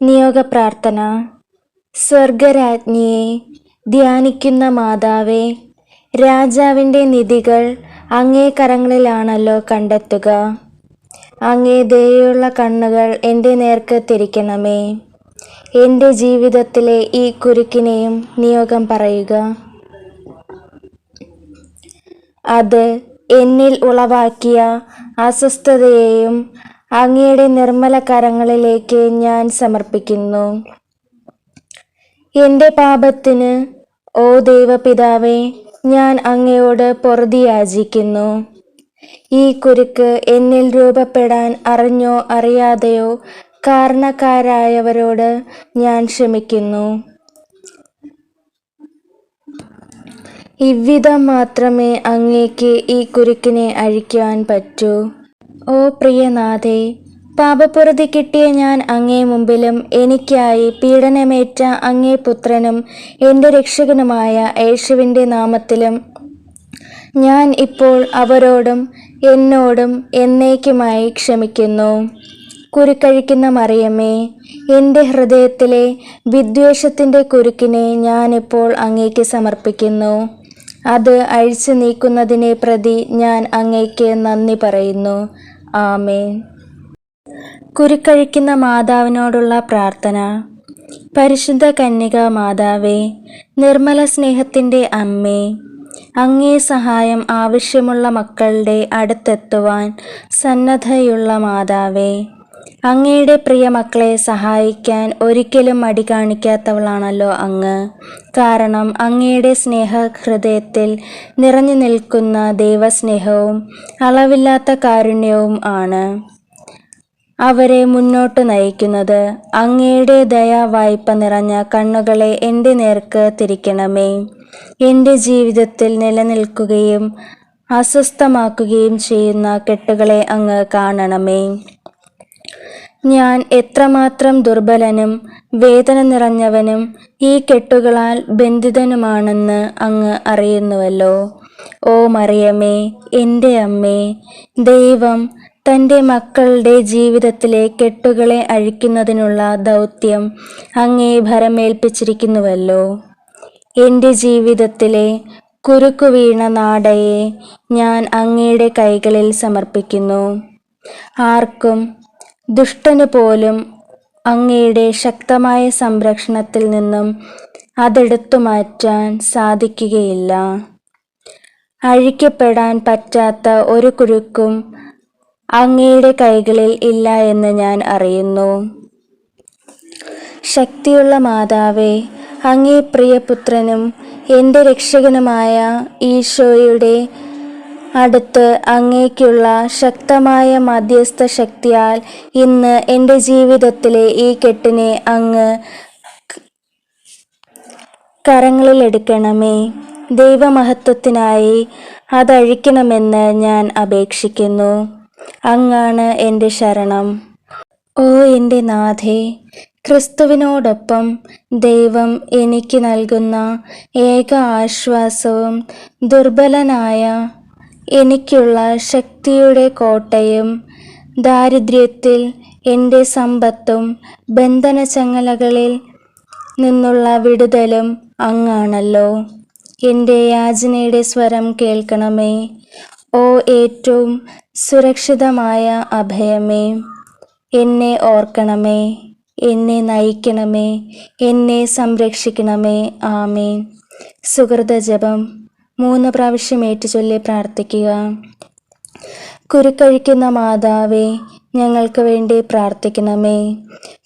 നിയോഗ പ്രാർത്ഥന സ്വർഗരാജ്ഞിയെ ധ്യാനിക്കുന്ന മാതാവേ രാജാവിന്റെ നിധികൾ അങ്ങേ കരങ്ങളിലാണല്ലോ കണ്ടെത്തുക. അങ്ങേ ദയുള്ള കണ്ണുകൾ എന്റെ നേർക്ക് തിരിക്കണമേ. എന്റെ ജീവിതത്തിലെ ഈ കുരുക്കിനെയും നിയോഗം പറയുക. അത് എന്നിൽ ഉളവാക്കിയ അസ്വസ്ഥതയെയും അങ്ങയുടെ നിർമ്മല കരങ്ങളിലേക്ക് ഞാൻ സമർപ്പിക്കുന്നു. എന്റെ പാപത്തിന് ഓ ദൈവപിതാവേ ഞാൻ അങ്ങയോട് പൊറുതി യാചിക്കുന്നു ഈ കുരുക്ക് എന്നിൽ രൂപപ്പെടാൻ അറിഞ്ഞോ അറിയാതെയോ കാരണക്കാരായവരോട് ഞാൻ ക്ഷമിക്കുന്നു. ഇவ்விധം മാത്രമേ അങ്ങേക്ക് ഈ കുരുക്കിനെ അഴിക്കുവാൻ പറ്റൂ. ഓ പ്രിയനാഥേ പാപപ്പുറതി കിട്ടിയ ഞാൻ അങ്ങേ മുമ്പിലും എനിക്കായി പീഡനമേറ്റ അങ്ങേ പുത്രനും എന്റെ രക്ഷകനുമായ യേശുവിന്റെ നാമത്തിലും. ഞാൻ ഇപ്പോൾ അവരോടും എന്നോടും എന്നേക്കുമായി ക്ഷമിക്കുന്നു. കുരുക്കഴിക്കുന്ന മറിയമ്മേ എന്റെ ഹൃദയത്തിലെ വിദ്വേഷത്തിന്റെ കുരുക്കിനെ ഞാനിപ്പോൾ അങ്ങേക്ക് സമർപ്പിക്കുന്നു. അത് അഴിച്ചു നീക്കുന്നതിനെ പ്രതി ഞാൻ അങ്ങേക്ക് നന്ദി പറയുന്നു. ആമേൻ. കുരുക്കഴിക്കുന്ന മാതാവിനോടുള്ള പ്രാർത്ഥന. പരിശുദ്ധ കന്യക മാതാവേ നിർമ്മല സ്നേഹത്തിന്റെ അമ്മേ അങ്ങേ സഹായം ആവശ്യമുള്ള മക്കളുടെ അടുത്തെത്തുവാൻ സന്നദ്ധയുള്ള മാതാവേ അങ്ങയുടെ പ്രിയ മക്കളെ സഹായിക്കാൻ ഒരിക്കലും മടി കാണിക്കാത്തവളാണല്ലോ അങ്ങ്. കാരണം അങ്ങയുടെ സ്നേഹ ഹൃദയത്തിൽ നിറഞ്ഞു നിൽക്കുന്ന ദൈവസ്നേഹവും അളവില്ലാത്ത കാരുണ്യവും ആണ്. അവരെ മുന്നോട്ട് നയിക്കുന്നത് അങ്ങയുടെ ദയാ വായ്പ നിറഞ്ഞ കണ്ണുകളെ എന്റെ നേർക്ക് തിരിക്കണമേ. എന്റെ ജീവിതത്തിൽ നിലനിൽക്കുകയും അസ്വസ്ഥമാക്കുകയും ചെയ്യുന്ന കെട്ടുകളെ അങ്ങ് കാണണമേ. ഞാൻ എത്രമാത്രം ദുർബലനും വേദന നിറഞ്ഞവനും ഈ കെട്ടുകളാൽ ബന്ധിതനുമാണെന്ന് അങ്ങ് അറിയുന്നുവല്ലോ. ഓ മറിയമേ എന്റെ അമ്മേ ദൈവം തന്റെ മക്കളുടെ ജീവിതത്തിലെ കെട്ടുകളെ അഴിക്കുന്നതിനുള്ള ദൗത്യം അങ്ങേ ഭരമേൽപ്പിച്ചിരിക്കുന്നുവല്ലോ. എന്റെ ജീവിതത്തിലെ കുരുക്കു വീണ നാടയെ ഞാൻ അങ്ങയുടെ കൈകളിൽ സമർപ്പിക്കുന്നു. ആർക്കും ദുഷ്ടന് പോലും അങ്ങയുടെ ശക്തമായ സംരക്ഷണത്തിൽ നിന്നും അതെടുത്തു മാറ്റാൻ സാധിക്കുകയില്ല. അഴിക്കപ്പെടാൻ പറ്റാത്ത ഒരു കുരുക്കും അങ്ങയുടെ കൈകളിൽ ഇല്ല എന്ന് ഞാൻ അറിയുന്നു. ശക്തിയുള്ള മാതാവേ അങ്ങേ പ്രിയപുത്രനും എന്റെ രക്ഷകനുമായ ഈശോയുടെ അടുത്ത് അങ്ങേക്കുള്ള ശക്തമായ മധ്യസ്ഥ ശക്തിയാൽ ഇന്ന് എന്റെ ജീവിതത്തിലെ ഈ കെട്ടിനെ അങ്ങ് കരങ്ങളിലെടുക്കണമേ. ദൈവമഹത്വത്തിനായി അതഴിക്കണമെന്ന് ഞാൻ അപേക്ഷിക്കുന്നു. അങ്ങാണ് എന്റെ ശരണം. ഓ എന്റെ നാഥേ ക്രിസ്തുവിനോടൊപ്പം ദൈവം എനിക്ക് നൽകുന്ന ഏക ആശ്വാസവും ദുർബലനായ എനിക്കുള്ള ശക്തിയുടെ കോട്ടയും ദാരിദ്ര്യത്തിൽ എന്റെ സമ്പത്തും ബന്ധനചങ്ങലകളിൽ നിന്നുള്ള വിടുതലും അങ്ങാണല്ലോ. എന്റെ യാചനയുടെ സ്വരം കേൾക്കണമേ. ഓ ഏറ്റവും സുരക്ഷിതമായ അഭയമേ. എന്നെ ഓർക്കണമേ. എന്നെ നയിക്കണമേ. എന്നെ സംരക്ഷിക്കണമേ. ആമേൻ. സുഹൃത ജപം. മൂന്ന് പ്രാവശ്യം ഏറ്റുചൊല്ലി പ്രാർത്ഥിക്കുക. കുരുക്കഴിക്കുന്ന മാതാവേ ഞങ്ങൾക്ക് വേണ്ടി പ്രാർത്ഥിക്കണമേ.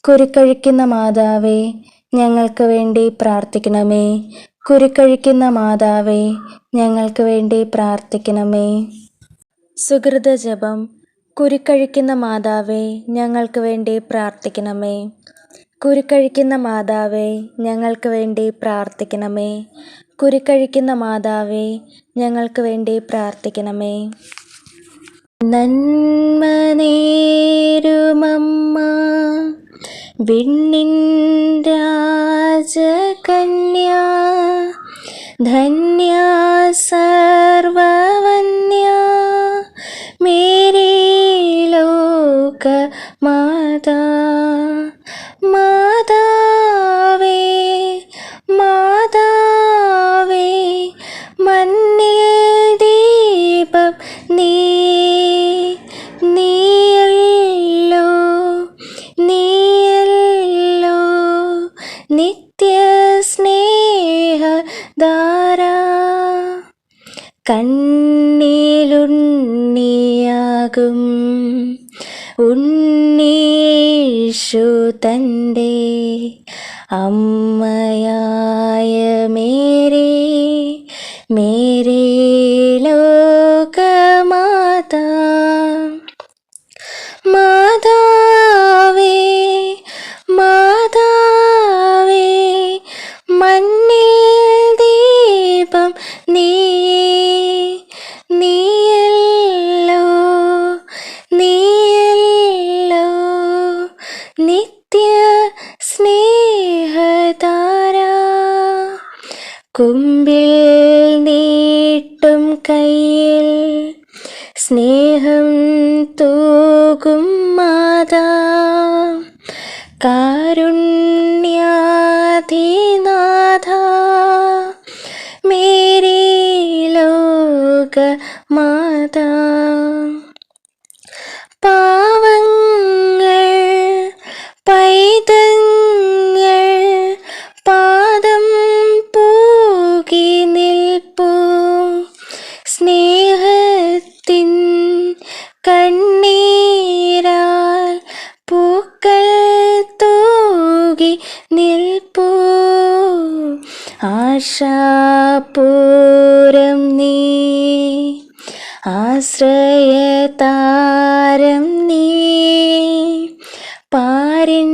കുരുക്കഴിക്കുന്ന മാതാവേ ഞങ്ങൾക്ക് വേണ്ടി പ്രാർത്ഥിക്കണമേ. കുരുക്കഴിക്കുന്ന മാതാവേ ഞങ്ങൾക്ക് വേണ്ടി പ്രാർത്ഥിക്കണമേ. സുഹൃത ജപം. കുരുക്കഴിക്കുന്ന മാതാവേ ഞങ്ങൾക്ക് വേണ്ടി പ്രാർത്ഥിക്കണമേ. കുരുക്കഴിക്കുന്ന മാതാവേ ഞങ്ങൾക്ക് വേണ്ടി പ്രാർത്ഥിക്കണമേ. കുരുക്കഴിക്കുന്ന മാതാവേ ഞങ്ങൾക്ക് വേണ്ടി പ്രാർത്ഥിക്കണമേ. നന്മനേരുമമ്മ വിണ്ണിൻ രാജകന്യ ധന്യ സർവവന്യ മേരീ ലോക മാതാ കണ്ണിലുണ്ണിയാകും. ഉണ്ണീഷു തന്റെ അമ്മയായ മേരേ മേരേ ലോകമാതാ. മാതാവേ മാതാവേ മണ്ണിൽ ദീപം നീ കുമ്പിൽ നീട്ടും കയ്യിൽ സ്നേഹം തൂകും മാതാ. കാരുണ്യാധിനാഥ മേരി ലോക മാതാ. ആശാപൂരം നീ ആശ്രയതാരം നീ. പാരിൻ